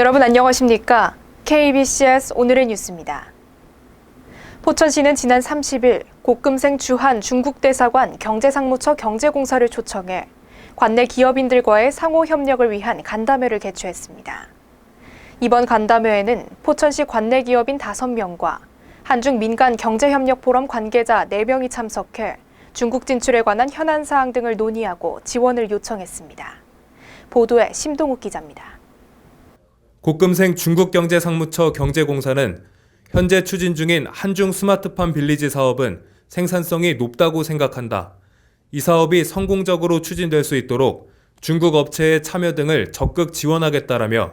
여러분 안녕하십니까? KBCS 오늘의 뉴스입니다. 포천시는 지난 30일 고금생 주한 중국 대사관 경제상무처 경제공사를 초청해 관내 기업인들과의 상호 협력을 위한 간담회를 개최했습니다. 이번 간담회에는 포천시 관내 기업인 5명과 한중 민간 경제협력 포럼 관계자 4명이 참석해 중국 진출에 관한 현안 사항 등을 논의하고 지원을 요청했습니다. 보도에 심동욱 기자입니다. 고금생 중국경제상무처 경제공사는 현재 추진 중인 한중 스마트팜 빌리지 사업은 생산성이 높다고 생각한다. 이 사업이 성공적으로 추진될 수 있도록 중국 업체의 참여 등을 적극 지원하겠다라며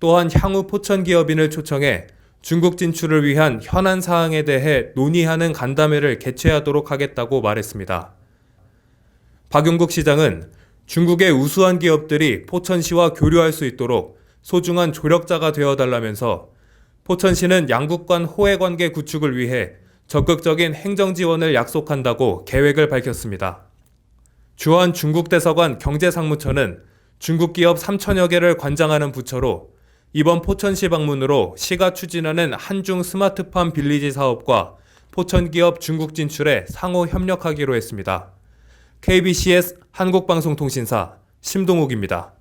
또한 향후 포천 기업인을 초청해 중국 진출을 위한 현안 사항에 대해 논의하는 간담회를 개최하도록 하겠다고 말했습니다. 박용국 시장은 중국의 우수한 기업들이 포천시와 교류할 수 있도록 소중한 조력자가 되어 달라면서 포천시는 양국 간 호혜 관계 구축을 위해 적극적인 행정 지원을 약속한다고 계획을 밝혔습니다. 주한 중국 대사관 경제상무처는 중국 기업 3천여 개를 관장하는 부처로 이번 포천시 방문으로 시가 추진하는 한중 스마트팜 빌리지 사업과 포천 기업 중국 진출에 상호 협력하기로 했습니다. KBCS 한국방송통신사 심동욱입니다.